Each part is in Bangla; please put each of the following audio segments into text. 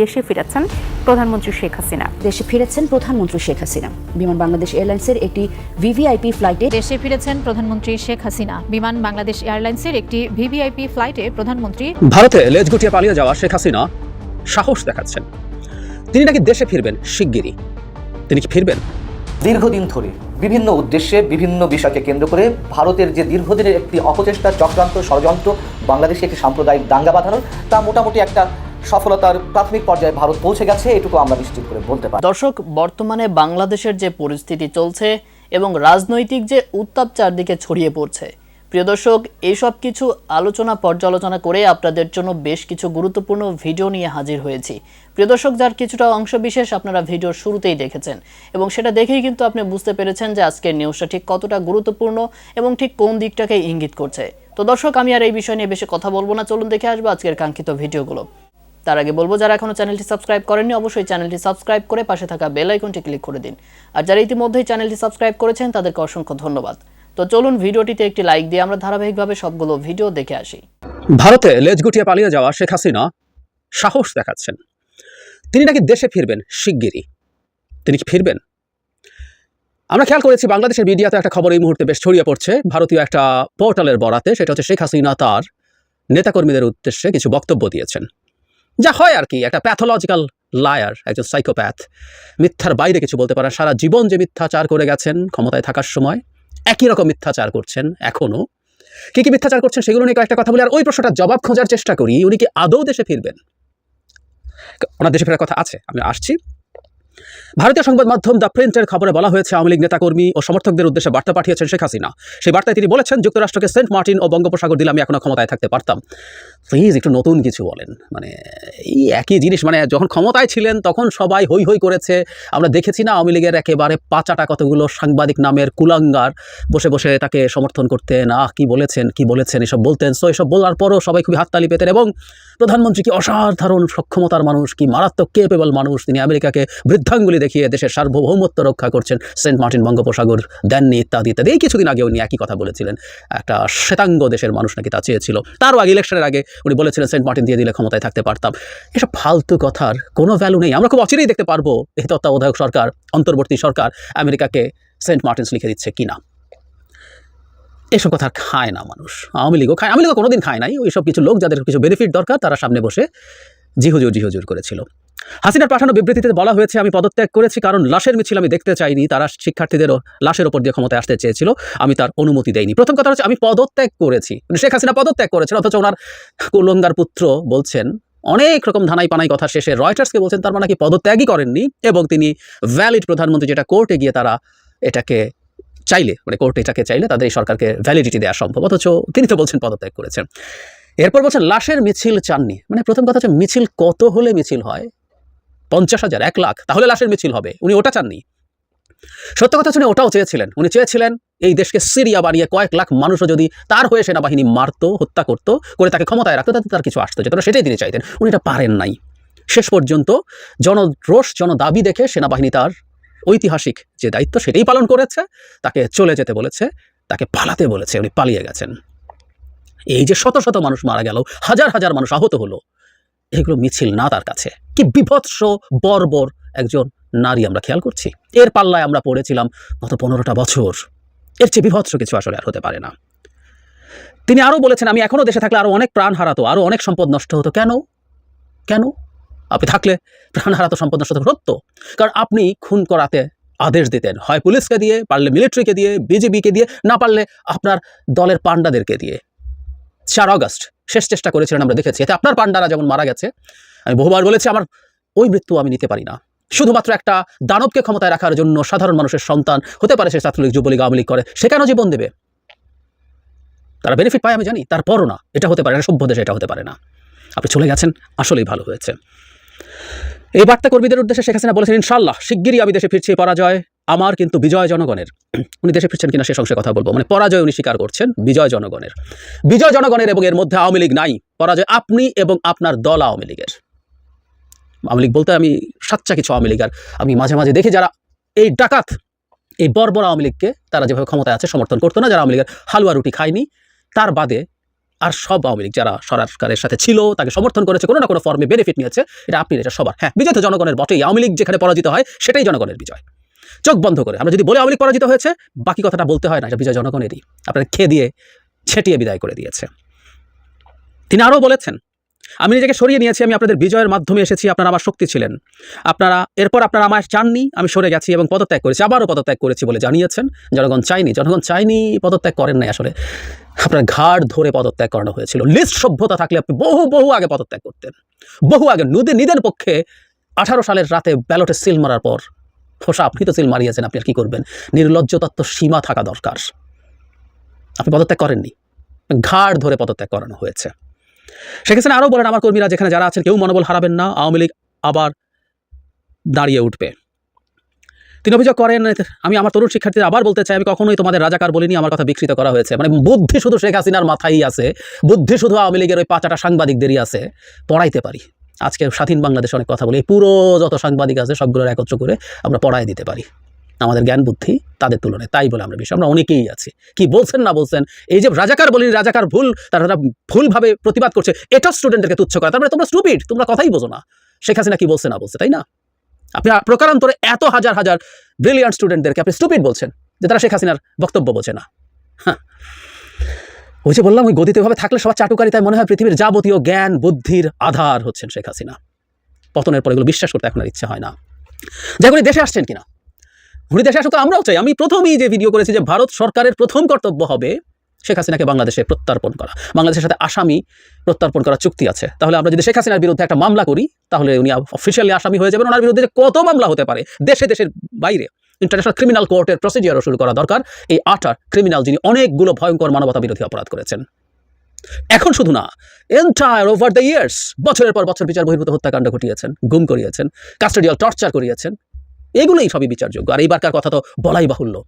দেশে ফিরেছেন প্রধানমন্ত্রী শেখ হাসিনা। দেশে ফিরেছেন প্রধানমন্ত্রী শেখ হাসিনা। বিমান বাংলাদেশ এয়ারলাইন্সের একটি ভিভিআইপি ফ্লাইটে দেশে ফিরেছেন প্রধানমন্ত্রী শেখ হাসিনা। বিমান বাংলাদেশ এয়ারলাইন্সের একটি ভিভিআইপি ফ্লাইটে প্রধানমন্ত্রী ভারতে লেজ গুটিয়ে পালিয়ে যাওয়া শেখ হাসিনা সাহস দেখাচ্ছেন। তিনি নাকি দেশে ফিরবেন শিগগিরই। তিনি কি ফিরবেন? দীর্ঘদিন ধরে বিভিন্ন উদ্দেশ্যে বিভিন্ন বিষয়কে কেন্দ্র করে ভারতের যে দীর্ঘদিনের একটি অপচেষ্টা চক্রান্ত ষড়যন্ত্র বাংলাদেশে একটি সাম্প্রদায়িক দাঙ্গা বাঁধানোর তা মোটামুটি একটা সফলতার প্রাথমিক পর্যায়ে ভারত পৌঁছে গেছে, এটুকু আমরা নিশ্চিত করে বলতে পারি। দর্শক, বর্তমানে বাংলাদেশের যে পরিস্থিতি চলছে এবং রাজনৈতিক যে উত্তাপ চারদিকে ছড়িয়ে পড়ছে, প্রিয় দর্শক এইসব কিছু আলোচনা পর্যালোচনা করে আপনাদের জন্য বেশ কিছু গুরুত্বপূর্ণ ভিডিও নিয়ে হাজির হয়েছি। প্রিয় দর্শক, যার কিছুটা অংশ বিশেষ আপনারা ভিডিওর শুরুতেই দেখেছেন এবং সেটা দেখেই কিন্তু আপনি বুঝতে পেরেছেন যে আজকের নিউজটা ঠিক কতটা গুরুত্বপূর্ণ এবং ঠিক কোন দিকটাকে ইঙ্গিত করছে। তো দর্শক, আমি আর এই বিষয় নিয়ে বেশি কথা বলব না, চলুন দেখে আসব আজকের কাঙ্ক্ষিত ভিডিওগুলো। তার আগে বলব, যারা এখনও চ্যানেলটি সাবস্ক্রাইব করেননি, অবশ্যই চ্যানেলটি সাবস্ক্রাইব করে পাশে থাকা বেল আইকনটি ক্লিক করে দিন। আর যারা ইতিমধ্যেই চ্যানেলটি সাবস্ক্রাইব করেছেন, তাদেরকে অসংখ্য ধন্যবাদ। তো চলুন ভিডিওটিতে একটি লাইক দিয়ে আমরা ধারাবাহিকভাবে সবগুলো ভিডিও দেখে আসি। ভারতে লেজ গুটিয়ে পালিয়ে যাওয়া শেখ হাসিনা সাহস দেখাচ্ছেন। তিনি নাকি দেশে ফিরবেন শিগগিরই। তিনি কি ফিরবেন? আমরা খেয়াল করেছি, বাংলাদেশের মিডিয়াতে একটা খবর এই মুহূর্তে বেশ ছড়িয়ে পড়ছে। ভারতীয় একটা পোর্টালের বরাতে, সেটা হচ্ছে শেখ হাসিনা তার নেতাকর্মীদের উদ্দেশ্যে কিছু বক্তব্য দিয়েছেন। যা হয় আর কি, একটা প্যাথোলজিক্যাল লায়ার একজন সাইকোপ্যাথ মিথ্যার বাইরে কিছু বলতে পারে সারা জীবন যে মিথ্যাচার করে গেছেন, ক্ষমতায় থাকার সময়, একই রকম মিথ্যাচার করছেন এখনও কী কি মিথ্যাচার করছেন সেগুলো নিয়ে কয়েকটা কথা বলি, আর ওই প্রশ্নটার জবাব খোঁজার চেষ্টা করি, উনি কি আদৌ দেশে ফিরবেন? ওনার দেশে ফেরার কথা আছে, আমি আসছি। ভারতীয় সংবাদ মাধ্যম দ্য প্রিন্টের খবরে বলা হয়েছে, আওয়ামী লীগ নেতাকর্মী ও সমর্থকদের উদ্দেশ্যে বার্তা পাঠিয়েছেন শেখ হাসিনা। সেই বার্তায় তিনি বলেছেন, যুক্তরাষ্ট্রকে সেন্ট মার্টিন ও বঙ্গোপসাগর দিলে আমি এখনও ক্ষমতায় থাকতে পারতাম। প্লিজ একটু নতুন কিছু বলেন। মানে এই একই জিনিস মানে যখন ক্ষমতায় ছিলেন, তখন সবাই হই হই করেছে। আমরা দেখেছি না আওয়ামী লীগের একেবারে পাচাটা কতগুলো সাংবাদিক নামের কুলাঙ্গার বসে বসে তাকে সমর্থন করতেন। আহ, কি বলেছেন কি বলেছেন, এসব বলতেন। সো এসব বলার পরও সবাই খুবই হাততালি পেতেন এবং প্রধানমন্ত্রী কি অসাধারণ সক্ষমতার মানুষ, কি মারাত্মক কেপেবল মানুষ। তিনি আমেরিকাকে বৃদ্ধাঙ্গুলি দেখিয়ে দেশের সার্বভৌমত্ব রক্ষা করছেন সেন্ট মার্টিন বঙ্গোপসাগর দেননি ইত্যাদি ইত্যাদি। এই কিছুদিন আগে উনি একই কথা বলেছিলেন। একটা শ্বেতাঙ্গ দেশের মানুষ নাকি তা চেয়েছিল। তারও আগে ইলেকশনের আগে উনি বলেছিলেন, সেন্ট মার্টিন দিয়ে দিলে ক্ষমতায় থাকতে পারতাম। এসব ফালতু কথার কোনো ভ্যালু নেই। আমরা খুব অচিরেই দেখতে পারব এই তত্ত্বাবধায়ক সরকার, অন্তর্বর্তী সরকার আমেরিকাকে সেন্ট মার্টিনস লিখে দিচ্ছে কিনা এসব কথা খায় না মানুষ। আওয়ামী লীগও খায়। আওয়ামী লীগও কোনোদিন খায় নাই। ওই সব কিছু লোক যাদের কিছু বেনিফিট দরকার, তারা সামনে বসে জিহুজুর জিহুজুর করেছিল। হাসিনার পাঠানো বিবৃতিতে বলা হয়েছে, আমি পদত্যাগ করেছি কারণ লাশের মিছিল আমি দেখতে চাইনি। তারা শিক্ষার্থীদেরও লাশের ওপর দিয়ে ক্ষমতায় আসতে চেয়েছিল। আমি তার অনুমতি দেইনি। প্রথম কথা হচ্ছে, আমি পদত্যাগ করেছি। মানে শেখ হাসিনা পদত্যাগ করেছেন, অথচ ওনার কুলঙ্গার পুত্র বলছেন, অনেক রকম ধানাই পানাই কথা শেষে রয়টার্সকে বলছেন, তার মানে কি পদত্যাগই করেননি? এবং তিনি ভ্যালিড প্রধানমন্ত্রী যেটা কোর্টে গিয়ে তারা এটাকে চাইলে মানে কোর্ট এটাকে চাইলে তাদের এই সরকারকে ভ্যালিডিটি দেওয়া সম্ভব। অথচ তিনি তো বলছেন পদত্যাগ করেছেন। এরপর বলছেন, লাশের মিছিল চাননি। মানে প্রথম কথা হচ্ছে, মিছিল কত হলে মিছিল হয়? পঞ্চাশ হাজার, এক লাখ। তাহলে লাশের মিছিল হবে। উনি ওটা চাননি। সত্য কথা শুনে ওটাও চেয়েছিলেন। উনি চেয়েছিলেন, এই দেশকে সিরিয়া বানিয়ে কয়েক লাখ মানুষও যদি তার হয়ে সেনাবাহিনী মারতো, হত্যা করতো, করে তাকে ক্ষমতায় রাখতো, তাতে তার কিছু আসতো যেত সেটাই তিনি চাইতেন। উনি এটা পারেন নাই। শেষ পর্যন্ত জনরোষ জনদাবি দেখে সেনাবাহিনী তার ঐতিহাসিক যে দায়িত্ব, সেটাই পালন করেছে, তাকে চলে যেতে বলেছে, তাকে পালাতে বলেছে, উনি পালিয়ে গেছেন। এই যে শত শত মানুষ মারা গেল, হাজার হাজার মানুষ আহত হলো এগুলো মিছিল না তার কাছে। কি বিভৎস, বর্বর একজন নারী আমরা খেয়াল করছি। এর পাল্লায় আমরা পড়েছিলাম গত পনেরোটা বছর। এর চেয়ে বিভৎস কিছু আসলে আর হতে পারে না। তিনি আরও বলেছেন, আমি এখনও দেশে থাকলে আরও অনেক প্রাণ হারাতো, আরও অনেক সম্পদ নষ্ট হতো। কেন? কেন? আপনি থাকলে প্রাণ হারাতো, সম্পদ নষ্ট হতো কারণ আপনি খুন করাতে আদেশ দিতেন। হয় পুলিশকে দিয়ে, পারলে মিলিটারিকে দিয়ে বিজেপিকে দিয়ে, না পারলে আপনার দলের পান্ডাদেরকে দিয়ে। চার অগস্ট শেষ চেষ্টা করেছিলেন আমরা দেখেছি। এতে আপনার পান্ডারা যেমন মারা গেছে, আমি বহুবার বলেছি, আমার ওই মৃত্যু আমি নিতে পারি না। শুধুমাত্র একটা দানবকে ক্ষমতায় রাখার জন্য সাধারণ মানুষের সন্তান হতে পারে সে ছাত্রলীগ, যুবলীগ, আওয়ামী করে। সে কেন জীবন দেবে? তারা বেনিফিট পায়, আমি জানি, তারপরও না, এটা হতে পারে না, সভ্য দেশে এটা হতে পারে না। আপনি চলে গেছেন, আসলেই ভালো হয়েছে। এই বার্তা কর্মীদের উদ্দেশ্যে শেখ হাসিনা বলেছেন ইনশাল্লাহ শিগগিরই আমি দেশে ফিরছি, পরাজয় আমার কিন্তু বিজয় জনগণের। উনি দেশে ফিরছেন কিনা সে অংশে কথা বলব। মানে পরাজয় উনি স্বীকার করছেন বিজয় জনগণের। বিজয় জনগণের এবং এর মধ্যে আওয়ামী লীগ নাই। পরাজয় আপনি এবং আপনার দল আওয়ামী লীগের। আওয়ামী লীগ বলতে আমি সাচ্চা কিছু আওয়ামী লীগ আর আমি মাঝে মাঝে দেখি যারা এই ডাকাত, এই বর্বর আওয়ামী লীগকে তারা যেভাবে ক্ষমতায় আছে সমর্থন করতো না, যারা আওয়ামী লীগের হালুয়া রুটি খায়নি, তার বাদে আর সব আওয়ামী লীগ যারা সরকারের সাথে ছিল, তাকে সমর্থন করেছে, কোনো না কোনো ফর্মে বেনিফিট নিয়েছে, এটা আপনি, এটা সবার। হ্যাঁ বিজয় তো জনগণের বটেই। আওয়ামী লীগ যেখানে পরাজিত হয়, সেটাই জনগণের বিজয়। চোখ বন্ধ করে। আমরা যদি বলে আওয়ামী লীগ পরাজিত হয়েছে, বাকি কথাটা বলতে হয় না, এটা বিজয় জনগণেরই আপনার খেয়ে দিয়ে, ছেটিয়ে বিদায় করে দিয়েছে। তিনি আরও বলেছেন, আমি নিজেকে সরিয়ে নিয়েছি, আমি আপনাদের বিজয়ের মাধ্যমে এসেছি, আপনারা আমার শক্তি ছিলেন। আপনারা, এরপর আপনারা আমায় চাননি, আমি সরে গেছি এবং পদত্যাগ করেছি, আবারও পদত্যাগ করেছি বলে জানিয়েছেন। জনগণ চাইনি জনগণ চাইনি পদত্যাগ করেন নাই আসলে। আপনার ঘাড় ধরে পদত্যাগ করানো হয়েছিল। লিস্ট সভ্যতা থাকলে আপনি বহু বহু আগে পদত্যাগ করতেন। বহু আগে নদী নিদের পক্ষে আঠারো সালের রাতে ব্যালটে সিল মারার পর ফোসা আপনি তো সিল মারিয়েছেন, আপনি আর কি করবেন? নির্লজ্জতত্ত্ব সীমা থাকা দরকার। আপনি পদত্যাগ করেননি। ঘাড় ধরে পদত্যাগ করানো হয়েছে। শেখ হাসিনা আরও বলেন, আমার কর্মীরা যেখানে যারা আছেন, কেউ মনোবল হারাবেন না, আওয়ামী লীগ আবার দাঁড়িয়ে উঠবে। তিনি অভিযোগ করেন, আমি আমার তরুণ শিক্ষার্থীদের আবার বলতে চাই, আমি কখনোই তোমাদের রাজাকার বলিনি, আমার কথা বিকৃত করা হয়েছে। মানে বুদ্ধি শুধু শেখ হাসিনার মাথায় আছে। বুদ্ধি শুধু আওয়ামী লীগের ওই পাঁচাটা সাংবাদিকদেরই আছে। পড়াইতে পারি। আজকে স্বাধীন বাংলাদেশে অনেক কথা বলি। পুরো যত সাংবাদিক আছে সবগুলোর একত্র করে আমরা পড়ায় দিতে পারি। আমাদের জ্ঞান, বুদ্ধি তাদের তুলনায় তাই বলে আমরা বিষয়। আমরা অনেকেই আছি। কি বলছেন, না বলছেন? এই যে রাজাকার বলি, রাজাকার ভুল, তারা ভুলভাবে প্রতিবাদ করছে, এটা স্টুডেন্টদেরকে তুচ্ছ করা। তারপরে তোমরা স্টুপিড তোমরা কথাই বোঝো না। শেখ হাসিনা কি বলছে, না বলছে, তাই না? আপনি প্রকারান্তরে এত হাজার হাজার ব্রিলিয়ান্ট স্টুডেন্টদেরকে আপনি স্টুপিড বলছেন যে তারা শেখ হাসিনার বক্তব্য বোঝে না। হ্যাঁ ওই যে বললাম, ওই গদিতে ভাবে থাকলে সবার চাটুকারিতায় মনে হয় পৃথিবীর যাবতীয় জ্ঞান, বুদ্ধির আধার হচ্ছেন শেখ হাসিনা। পতনের পর এগুলো বিশ্বাস করতে এখন আর ইচ্ছা হয় না। যাই উনি দেশে আসছেন কিনা? উনি দেশে আসুক তো আমরাও চাই। আমি প্রথমেই যে ভিডিও করেছি যে ভারত সরকারের প্রথম কর্তব্য হবে শেখ হাসিনাকে বাংলাদেশে প্রত্যার্পণ করা। বাংলাদেশের সাথে আসামি প্রত্যার্পণ করার চুক্তি আছে। তাহলে আমরা যদি শেখ হাসিনার বিরুদ্ধে একটা মামলা করি, তাহলে উনি অফিসিয়ালি আসামি হয়ে যাবেন। ওনার বিরুদ্ধে কত মামলা হতে পারে, দেশে, দেশের বাইরে। ইন্টারন্যাশনাল ক্রিমিনাল কোর্টের প্রসিডিওরও শুরু করা দরকার। এই আটার ক্রিমিনাল যিনি অনেকগুলো ভয়ঙ্কর মানবতা বিরোধী অপরাধ করেছেন। এখন শুধু না এন্টায়ার ওভার দ্য ইয়ার্স বছরের পর বছর বিচার বহির্ভূত হত্যাকাণ্ড ঘটিয়েছেন, গুম করিয়েছেন কাস্টোডিয়াল টর্চার করিয়েছেন। এগুলোই সবই বিচারযোগ্য। আর এইবারকার কথা তো বলাই বাহুল্য।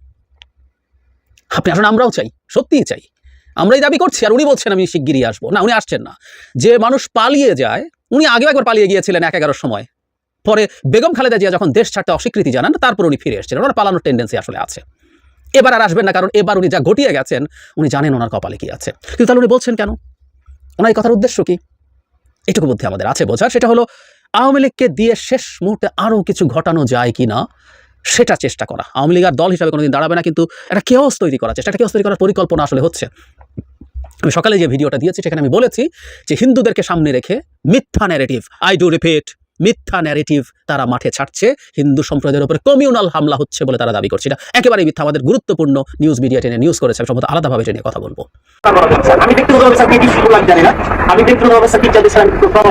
আপনি আসলে আমরাও চাই, সত্যিই চাই। আমরাই দাবি করছি, আর উনি বলছেন, আমি শিগগিরই আসব। না, উনি আসছেন না। যে মানুষ পালিয়ে যায়, উনি আগেও একবার পালিয়ে গিয়েছিলেন এক এগারোর সময়। পরে বেগম খালেদা জিয়া যখন দেশ ছাড়তে অস্বীকৃতি জানান, তারপর উনি ফিরে এসেছিলেন ওনার পালানোর টেন্ডেন্সি আসলে আছে। এবার আর আসবেন না, কারণ এবার উনি যা ঘটিয়ে গেছেন, উনি জানেন ওনার কপালে কি আছে। কিন্তু তাহলে উনি বলছেন কেন? ওনার এই কথার উদ্দেশ্য কি? এটুকু বুদ্ধি আমাদের আছে বোঝার। সেটা হলো, আওয়ামী লীগকে দিয়ে শেষ মুহূর্তে আরও কিছু ঘটানো যায় কি না সেটা চেষ্টা করা। আওয়ামী লীগ আর দল হিসাবে কোনোদিন দাঁড়াবে না, কিন্তু একটা কেওস তৈরি করা চেষ্টা, একটা তৈরি করার পরিকল্পনা আসলে হচ্ছে। আমি সকালে যে ভিডিওটা দিয়েছি, সেখানে আমি বলেছি যে হিন্দুদেরকে সামনে রেখে মিথ্যা ন্যারেটিভ আই ডু রিপিট মিথ্যা ন্যারেটিভ তারা মাঠে ছাড়ছে। হিন্দু সম্প্রদায়ের উপরে কমিউনাল হামলা হচ্ছে বলে তারা দাবি করছে। এটা একেবারেই মিথ্যা। আমাদের গুরুত্বপূর্ণ নিউজ মিডিয়া টেনে নিউজ করেছে। আমি সম্ভবত আলাদাভাবে এটা নিয়ে কথা বলব। আমি কি শুরু জানি না। আমি কথা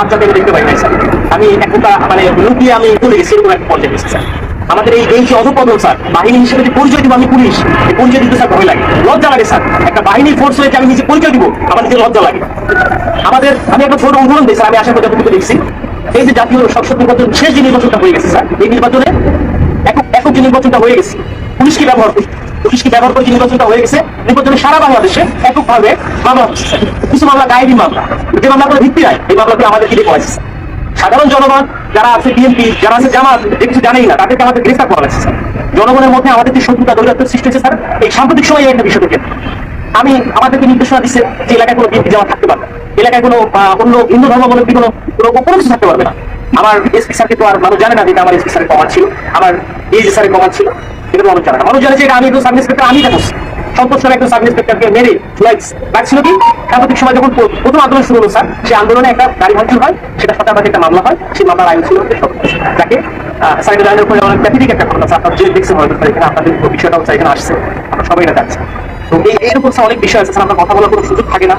বলতে আমার দেখতে পাই না, স্যার। আমি এখন মানে লুকিয়ে আমি চলে গেছি, এরকম একটা পর্যায়ে স্যার। আমাদের এই এই যে স্যার। বাহিনী হিসেবে যে পরিচয় দিব আমি পুলিশ, এই পরিচয় দিতে স্যার ভয় লাগে। লজ্জা লাগে, স্যার। একটা বাহিনীর ফোর্স হয়ে যে আমি নিজে পরিচয় দিব, আমার নিজের লজ্জা লাগে। আমাদের, আমি একটা ছোট উদাহরণ দিই, স্যার। আমি আশা করি যতটুকু দেখছি, এই যে জাতীয় সংসদ নির্বাচন, শেষ যে নির্বাচনটা হয়ে গেছে, স্যার, এই নির্বাচনে একক একক যে নির্বাচনটা হয়ে গেছে পুলিশকে ব্যবহার করি? পুলিশকে ব্যবহার করে যে নির্বাচনটা হয়ে গেছে? নির্বাচনে সারা বাংলাদেশে এককভাবে মামলা হচ্ছে কিছু মামলা গায়েবী মামলা। যে মামলাগুলো ভিত্তি নাই, এই মামলাগুলো আমাদের দিকে পড়েছে। সাধারণ জনগণ যারা আছে বিএনপি যারা আছে জামাত যে কিছু জানেই না, তাদেরকে আমাদের গ্রেফতার করা হয়েছে স্যার। জনগণের মধ্যে আমাদের যে শত্রুতা দৌরাত্ম সৃষ্টি হয়েছে, স্যার, এই সাম্প্রতিক সময়ে একটা বিষয় থেকে আমি আমাদেরকে নির্দেশনা দিচ্ছে যে এলাকায় কোনো বিএনপি জামাত থাকতে পারবে এলাকায় কোনো অন্য হিন্দু ধর্মাবলম্বী কোনো কোনো কিছু থাকতে পারবে না। আমার এসপি স্যারকে তো আর মানুষ জানে না যে এটা আমার এসপি স্যারের কমান্ড ছিল। আমার যে স্যারের কমান্ড ছিল, এটা মানুষ জানে না। মানুষ জানে যে এটা আমি সাব ইন্সপেক্টর আমি এটা সন্তোষ একজন সাব ইন্সপেক্টরকে মেরে লাগছিল কি? সাম্প্রতিক সময় যখন প্রথম আন্দোলন শুরু হলো স্যার সেই আন্দোলনে একটা গাড়ি ভাঙচুর হয় সেটা সাথে আমাদের একটা মামলা হয়, সেই মামলার আয়ু ছিল যাকে উপরে অনেক একটা ঘটনা আপনারা যে দেখছেন হয়তো এখানে আপনাদের এখানে আসছে, আমরা সবাই এটা তো এই অনেক বিষয় আছে স্যার আমরা কথা বলার কোনো সুযোগ থাকে না।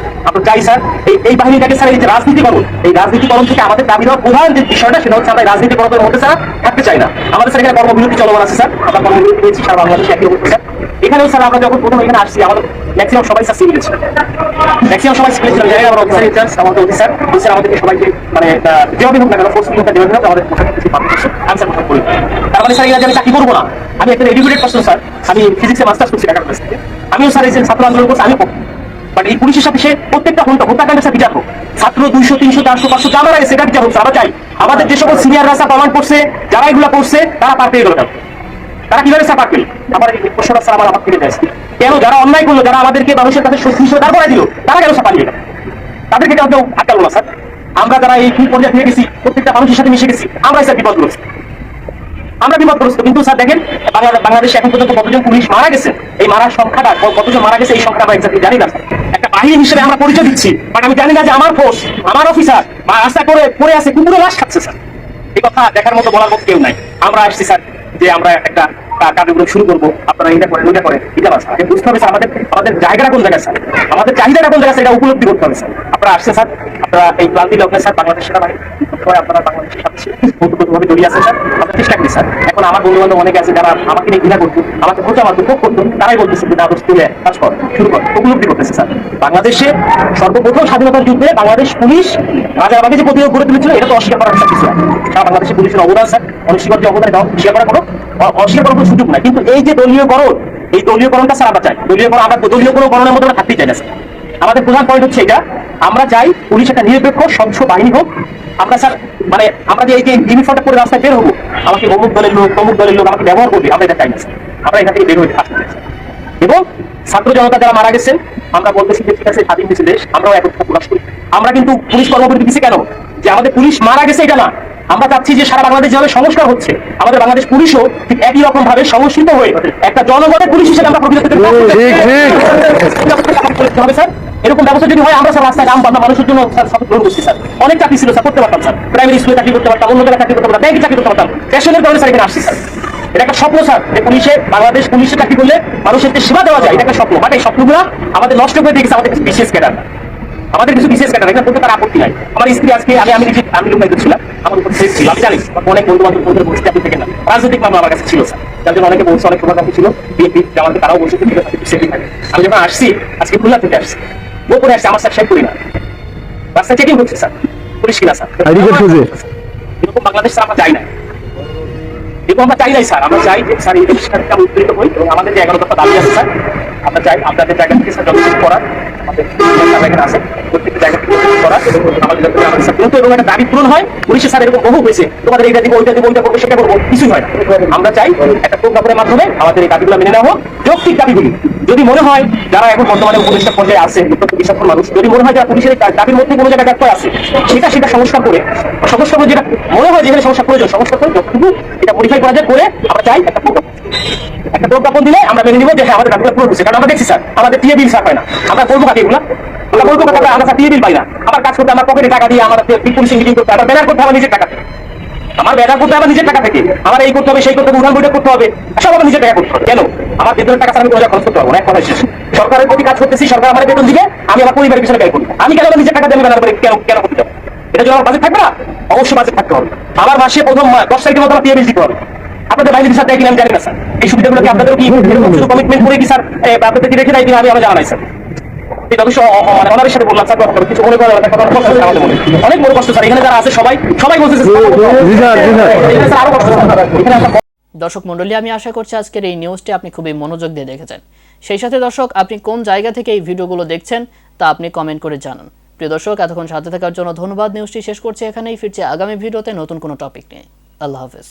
চাই স্যার এই এই বাহিনীটাকে স্যার এই যে রাজনীতিকরণ এই রাজনীতিকরণ থেকে আমাদের দাবি দেওয়ার প্রধান যে বিষয়টা, সেটা হচ্ছে আমরা রাজনীতিকরণের মধ্যে স্যার থাকতে চাই না। আমাদের স্যার এখানে কর্মবিরতি চলমান আছে স্যার আমরা কর্মবিরতি পেয়েছি সারা বাংলাদেশে একই অবস্থা এখানেও স্যার আমরা যখন প্রথম এখানে আসছি, আমাদের ম্যাক্সিমাম সবাই স্যার সিভিল ছিল। ম্যাক্সিমাম সবাই সিভিল ছিল, জায়গায় আমরা অফিসার ইনচার্জ আমাদের অফিসার অফিসার আমাদেরকে সবাইকে মানে যেভাবে হোক না কেন ফোর্স হোক না যেভাবে হোক, আমাদের পোশাক কিছু পাবলিশ আনসার পোশাক করি তার মানে স্যার আমি চাকরি করব না। আমি একটা এডুকেটেড পার্সন স্যার আমি ফিজিক্সে মাস্টার্স করছি ঢাকা কলেজ থেকে আমিও স্যার এই ছাত্র আন্দোলন করছি আমি বাট এই পুলিশের সাথে সে প্রত্যেকটা হত্যা হত্যাকাণ্ডের সাথে বিচার হোক। ছাত্র দুইশো, তিনশো, চারশো, পাঁচশো যা মারা গেছে সেটা বিচার হোক আমরা চাই আমাদের যে সকল সিনিয়র রাস্তা প্রমাণ করছে, যারা এগুলো করছে, তারা পার পেয়ে গেল? তারা কীভাবে স্যার পারবেন আমার এই প্রশ্নটা স্যার আমার আমার ফিরে যায় কেন যারা অন্যায় করল, যারা আমাদেরকে মানুষের কাছে সত্যি হিসেবে দাঁড় দিল, তারা কেন পালিয়ে গেল? তাদেরকে কেউ কেউ আটকালো না, স্যার। আমরা যারা এই পর্যায়ে ফিরে গেছি, প্রত্যেকটা মানুষের সাথে মিশে গেছি, আমরাই স্যার বিপদগ্রস্ত আমরা বিপদগ্রস্ত কিন্তু স্যার দেখেন বাংলাদেশে এখন পর্যন্ত কতজন পুলিশ মারা গেছে, এই মারার সংখ্যাটা কতজন মারা গেছে, এই সংখ্যাটা আমরা এক্সাক্টলি জানি না। একটা বাহিনী হিসেবে আমরা পরিচয় দিচ্ছি, বাট আমি জানি না যে আমার ফোর্স আমার অফিসার বা রাস্তা করে পড়ে আছে কুকুরে লাশ খাচ্ছে, স্যার। এই কথা দেখার মতো বলার মতো কেউ নাই। আমরা আসছি, স্যার। যে আমরা একটা কার্যক্রম শুরু করব। আপনারা এটা করেন, ওইটা করেন। এটা বুঝতে হবে আমাদের আমাদের জায়গাটা কোন জায়গায় স্যার? আমাদের চাহিদাটা কোন জায়গায় এটা উপলব্ধি করতে হবে স্যার। আপনারা স্যার। আপনারা এই স্যার, বাংলাদেশ আপনারা বাংলাদেশের সাথে জড়িয়ে স্যার। আমরা চেষ্টা করি স্যার। এখন আমার বন্ধু বান্ধব অনেকে আছে, যারা আমাকে নিয়ে ঘৃণা করতো আমাকে মারতো খুব করতো তারাই বলতেছে, যে দাদোস তুলে কাজ কর, শুরু কর। উপলব্ধি করতেছে, স্যার। বাংলাদেশে সর্বপ্রথম স্বাধীনতার যুদ্ধে বাংলাদেশ পুলিশ রাজারবাগে যে প্রতিরোধ গড়ে তুলেছিল, এটা তো অস্বীকার করার কিছু না। বাংলাদেশের পুলিশের অবদান, স্যার। অনস্বীকার অবদান এটা অস্বীকার করা কোনো, অস্বীকার করার কোনো সুযোগ নাই। কিন্তু এই যে দলীয়করণ এই দলীয়করণটা স্যার, আমরা চাই। দলীয়করণ আমরা দলীয় কোনো গণনার মধ্যে আমরা থাকতেই চাই না, স্যার। আমাদের প্রধান পয়েন্ট হচ্ছে এটা। আমরা চাই পুলিশ একটা নিরপেক্ষ স্বচ্ছ বাহিনী হোক। আমরা স্যার মানে আমরা যে এই যে ইউনিফর্মটা পরে রাস্তায় বের হব আমাকে অমুক দলের লোক তমুক দলের লোক আমাকে ব্যবহার করবে আমরা এটা চাই না আমরা এখান থেকে বের হইতে আসতে চাই এবং ছাত্র জনতা যারা মারা গেছেন আমরা বলতেছি যে ঠিক আছে স্বাধীন দেশে দেশ আমরাও এখন প্রকাশ করি। আমরা কিন্তু পুলিশ কর্মকর্তা দিচ্ছি কেন? যে আমাদের পুলিশ মারা গেছে এটা না। আমরা চাচ্ছি যে সারা বাংলাদেশ যেভাবে সংস্কার হচ্ছে আমাদের বাংলাদেশ পুলিশও ঠিক একই রকম ভাবে সংস্কৃত হয়ে একটা জনগণের পুলিশ হিসেবে আমরা প্রকৃত থেকে করে করতে হবে, স্যার। এরকম ব্যবস্থা যদি হয়, আমরা স্যার রাস্তায় পাবনা মানুষের জন্য, স্যার গ্রহণ করছি, স্যার। অনেক চাকরি ছিল, স্যার, করতে পারতাম, স্যার। প্রাইমারি স্কুলে চাকরি করতে পারতাম, অন্য জায়গায় চাকরি করতে পারতাম, ব্যাংকে চাকরি করতে পারতাম। ফ্যাশনের কারণে, স্যার, এখানে আসছি, স্যার। এটা একটা স্বপ্ন, স্যার। যে পুলিশে, বাংলাদেশ পুলিশে চাকরি করলে মানুষের সেবা দেওয়া যায়, এটা একটা স্বপ্ন। বাট এই স্বপ্নগুলো আমাদের নষ্ট করে দিয়েছে আমাদের বিশেষ ক্যাডার। আমাদের কিছু বিশেষ ক্যাডার এখানে করতে তার আপত্তি নাই। আমার স্ত্রী আজকে আমি আমি নিজে আমি লোকায়িত ছিলাম আমার উপর সেফ ছিল। আমি জানি অনেক বন্ধু বান্ধব বন্ধুদের বলছি আপনি থেকে না। রাজনৈতিক মামলা আমার কাছে ছিল স্যার যার জন্য অনেকে বলছে অনেক প্রভাব ছিল বিএনপি আমাদের তারাও বলছে ঠিক থাকে আমি যখন আসছি আজকে খুলনা থেকে আসছি গোপনে আসছি আমার স্যার শেখ করি না। রাস্তায় চেকিং হচ্ছে স্যার পুলিশ কিনা স্যার এরকম বাংলাদেশ স্যার আমরা চাই না। এরকম আমরা চাই নাই, স্যার। আমরা চাই স্যার, এই সাথে আমরা উত্তীর্ণ হই এবং আমাদের যে এগারো দফা দাবি আছে, স্যার, আমরা চাই আপনাদের জায়গা থেকে, স্যার, যতটুকু করার আমাদের আছে দাবি পূরণ হয়। কিছুই হয় আমরা চাই একটা মাধ্যমে আমাদের এই মেনে যদি মনে হয় যারা এখন বর্তমানে উপদেষ্টা পর্যায়ে আছে অত্যন্ত মানুষ, যদি মনে হয় যারা পুলিশের দাবির মধ্যে কোনো জায়গায় ব্যর্থ আছে, সেটা সেটা সংস্কার করে সংস্কার করে যেটা মনে হয় যেখানে সংস্কার প্রয়োজন, সংস্কার করে যতটুকু এটা মডিফাই করা যায়, করে আমরা চাই একটা একটা প্রজ্ঞাপন দিলে আমরা মেনে নিব যে হ্যাঁ আমাদের আমরা দেখছি, স্যার, আমাদের টিএ বিল স্যার পায় না। আমরা বলব কাকে এগুলো? আমরা বলব কাকে? আমরা বিল পাই না। আমার কাজ করতে আমার পকেটে টাকা দিয়ে আমার পুলিশিং মিটিং করতে আমার ব্যানার করতে আমার নিজের টাকা। আমার ব্যানার করতে আমার নিজের টাকা থেকে। আমার এই করতে হবে সেই করতে হবে উড়ান বইটা করতে হবে সব আমার নিজের টাকা করতে হবে। কেন? আমার বেতনের টাকা আমি কোনো খরচ করতে পারব এক কথা শেষ। সরকারের প্রতি কাজ করতেছি সরকার আমার বেতন দিবে আমি আমার পরিবারের পিছনে ব্যয় করি। আমি কেন নিজের টাকা দিয়ে আমি ব্যানার করে কেন কেন করতে যাব? এটা যদি আমার বাজেট থাকবে না? অবশ্যই বাজেট থাকতে হবে। আমার মাসে প্রথম দশ তারিখের মতো আমার টিএবিল দিতে হবে। আপনাদের বাইরে স্যার দেয় কিনা আমি জানি না স্যার। এই সুবিধাগুলো কি আপনাদের কি কমিটমেন্ট করে কি স্যার? আপনাদের কি রেখে দেয় কিনা আমি আমার জানা নাই স্যার। মানে অনারের সাথে বললাম স্যার কথা কিছু মনে করেন কথা অনেক কষ্ট হচ্ছে আমাদের মনে। অনেক বড় কষ্ট স্যার এখানে যারা আছে সবাই সবাই স্যার আরও কষ্ট এখানে দর্শক মন্ডলী আমি আশা করছি আজকের এই নিউজটি আপনি খুবই মনোযোগ দিয়ে দেখেছেন। সেই সাথে দর্শক আপনি কোন জায়গা থেকে এই ভিডিওগুলো দেখছেন তা আপনি কমেন্ট করে জানান। প্রিয় দর্শক এতক্ষণ সাথে থাকার জন্য ধন্যবাদ। নিউজটি শেষ করছি এখানেই ফিরছি আগামী ভিডিওতে নতুন কোনো টপিক নিয়ে। আল্লাহ হাফেজ।